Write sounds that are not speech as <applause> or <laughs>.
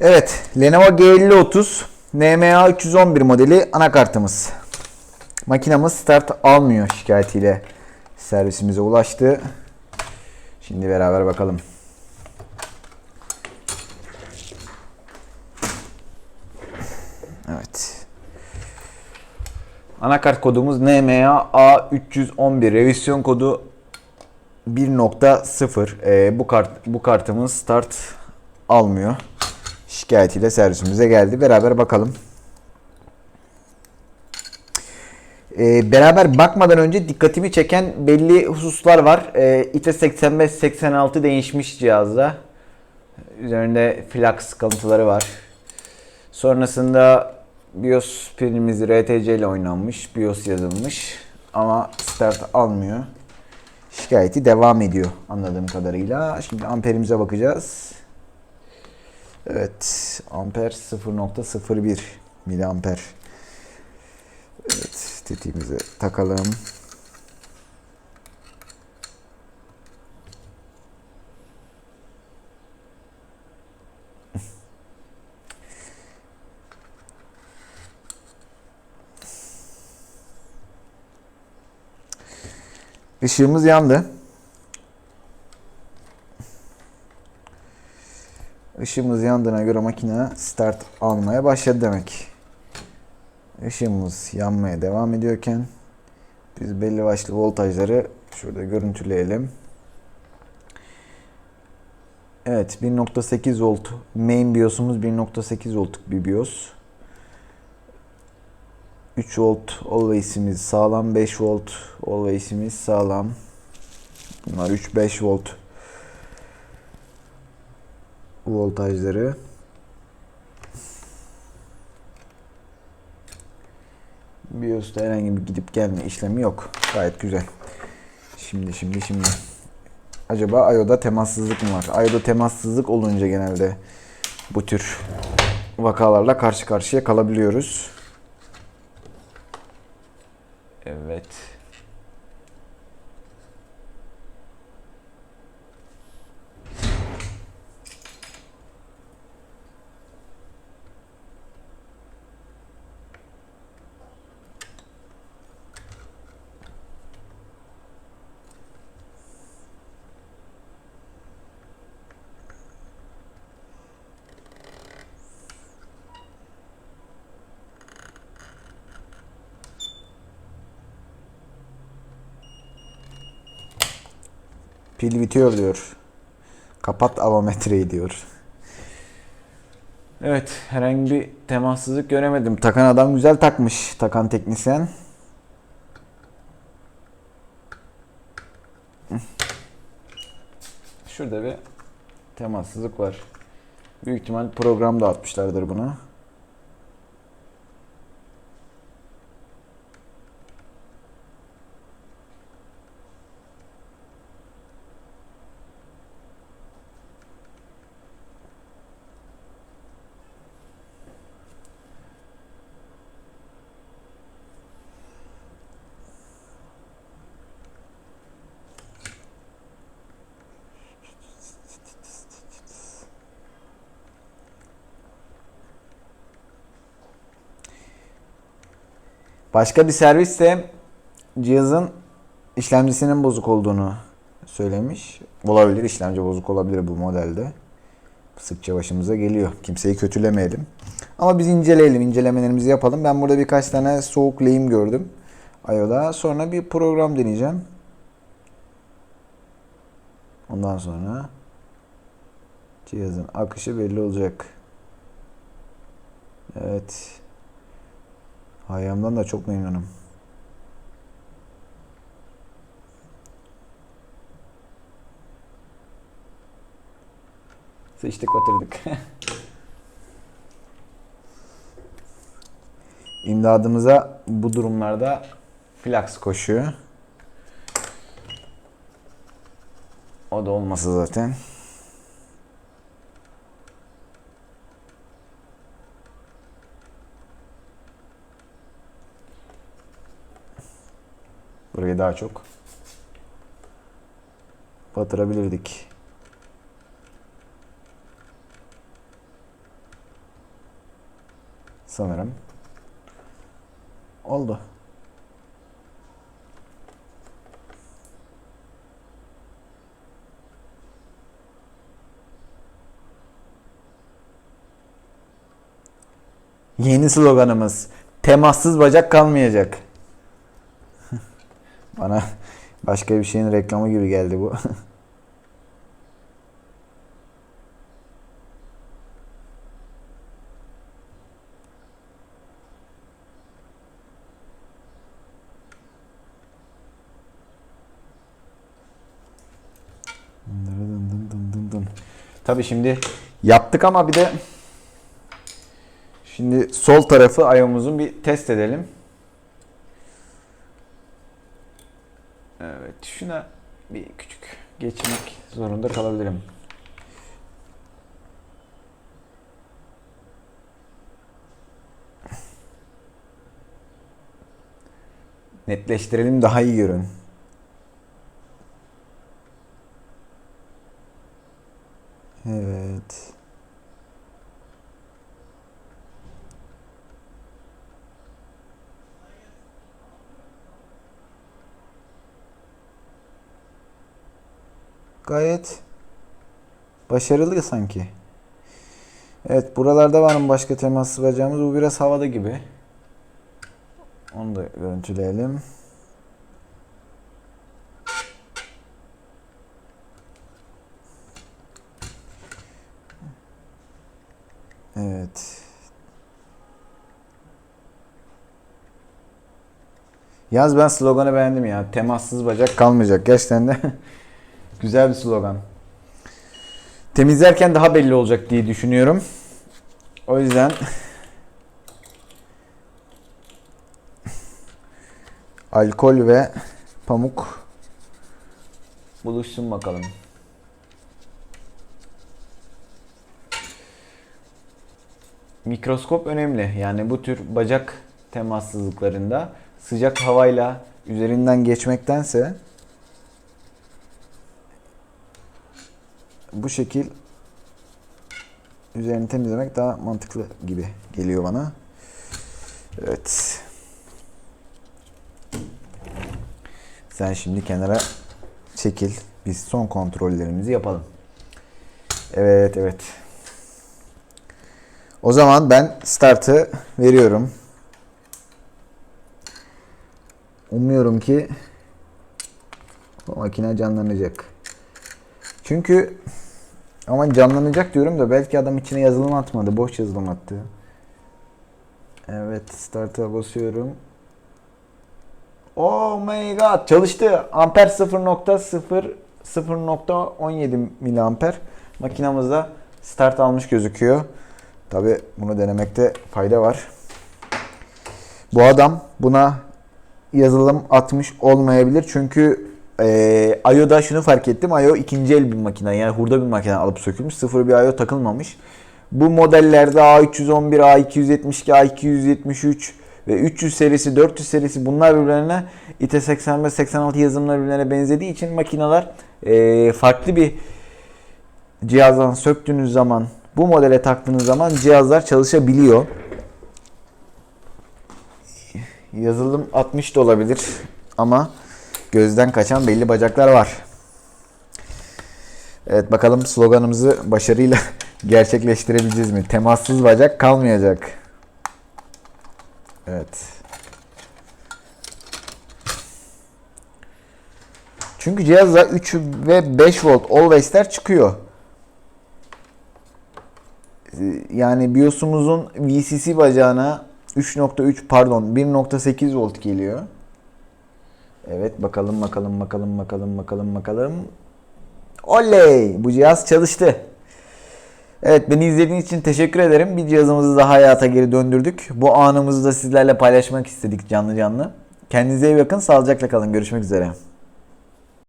Evet, Lenovo G5030 NMA 311 modeli anakartımız. Makinamız start almıyor şikayetiyle servisimize ulaştı. Şimdi beraber bakalım. Evet. Anakart kodumuz NMA A311. Revizyon kodu 1.0. Ee, bu kart bu kartımız start almıyor. Şikayetiyle servisimize geldi. Beraber bakalım. Ee, beraber bakmadan önce dikkatimi çeken belli hususlar var. Ee, ITE 85-86 değişmiş cihazda. Üzerinde flux kalıntıları var. Sonrasında BIOS pilimiz RTC ile oynanmış. BIOS yazılmış. Ama start almıyor. Şikayeti devam ediyor anladığım kadarıyla. Şimdi amperimize bakacağız. Evet. Amper 0.01 miliamper. Evet. Tetiğimizi takalım. Işığımız yandı. Işığımız yandığına göre makine start almaya başladı demek. Işığımız yanmaya devam ediyorken biz belli başlı voltajları şurada görüntüleyelim. Evet 1.8 volt main BIOS'umuz 1.8 voltluk bir BIOS. 3 volt always'imiz sağlam 5 volt always'imiz sağlam. Bunlar 3-5 volt voltajları. BIOS'ta herhangi bir gidip gelme işlemi yok. Gayet güzel. Şimdi şimdi şimdi. Acaba IO'da temassızlık mı var? IO'da temassızlık olunca genelde bu tür vakalarla karşı karşıya kalabiliyoruz. Evet. Pil bitiyor diyor. Kapat avometreyi diyor. Evet herhangi bir temassızlık göremedim. Takan adam güzel takmış. Takan teknisyen. Şurada bir temassızlık var. Büyük ihtimal programda atmışlardır bunu. Başka bir servis de cihazın işlemcisinin bozuk olduğunu söylemiş. Olabilir, işlemci bozuk olabilir bu modelde. Sıkça başımıza geliyor. Kimseyi kötülemeyelim. Ama biz inceleyelim, incelemelerimizi yapalım. Ben burada birkaç tane soğuk lehim gördüm. IO'da. Sonra bir program deneyeceğim. Ondan sonra cihazın akışı belli olacak. Evet. Hayyam'dan da çok memnunum. Sıçtık batırdık. <laughs> İmdadımıza bu durumlarda flux koşuyor. O da olmasa zaten. Burayı daha çok batırabilirdik. sanırım. Oldu. Yeni sloganımız. Temassız bacak kalmayacak. Bana başka bir şeyin reklamı gibi geldi bu. Tabii şimdi yaptık ama bir de şimdi sol tarafı ayağımızın bir test edelim. Evet şuna bir küçük geçmek zorunda kalabilirim. Netleştirelim daha iyi görün. Evet. Gayet başarılı sanki. Evet buralarda var mı başka temas bacağımız? Bu biraz havada gibi. Onu da görüntüleyelim. Evet. Yaz ben sloganı beğendim ya. Temassız bacak kalmayacak. Gerçekten de <laughs> güzel bir slogan. Temizlerken daha belli olacak diye düşünüyorum. O yüzden <laughs> alkol ve pamuk buluşsun bakalım. Mikroskop önemli. Yani bu tür bacak temassızlıklarında sıcak havayla üzerinden geçmektense bu şekil üzerini temizlemek daha mantıklı gibi geliyor bana. Evet. Sen şimdi kenara çekil. Biz son kontrollerimizi yapalım. Evet, evet. O zaman ben startı veriyorum. Umuyorum ki bu makine canlanacak. Çünkü ama canlanacak diyorum da belki adam içine yazılım atmadı. Boş yazılım attı. Evet start'a basıyorum. Oh my god çalıştı. Amper 0.0 0.17 miliamper. Makinamızda start almış gözüküyor. Tabi bunu denemekte fayda var. Bu adam buna yazılım atmış olmayabilir. Çünkü e, IO'da şunu fark ettim. IO ikinci el bir makine. Yani hurda bir makine alıp sökülmüş. Sıfır bir IO takılmamış. Bu modellerde A311, A272, A273 ve 300 serisi, 400 serisi bunlar birbirlerine IT85, 86 yazılımlar birbirlerine benzediği için makineler e, farklı bir cihazdan söktüğünüz zaman bu modele taktığınız zaman cihazlar çalışabiliyor. Yazılım 60 da olabilir ama gözden kaçan belli bacaklar var. Evet bakalım sloganımızı başarıyla <laughs> gerçekleştirebileceğiz mi? Temassız bacak kalmayacak. Evet. Çünkü cihazda 3 ve 5 volt always'ler çıkıyor. Yani BIOS'umuzun VCC bacağına 3.3 pardon 1.8 volt geliyor. Evet bakalım bakalım bakalım bakalım bakalım bakalım. Oley! Bu cihaz çalıştı. Evet beni izlediğiniz için teşekkür ederim. Bir cihazımızı daha hayata geri döndürdük. Bu anımızı da sizlerle paylaşmak istedik canlı canlı. Kendinize iyi bakın. Sağlıcakla kalın. Görüşmek üzere.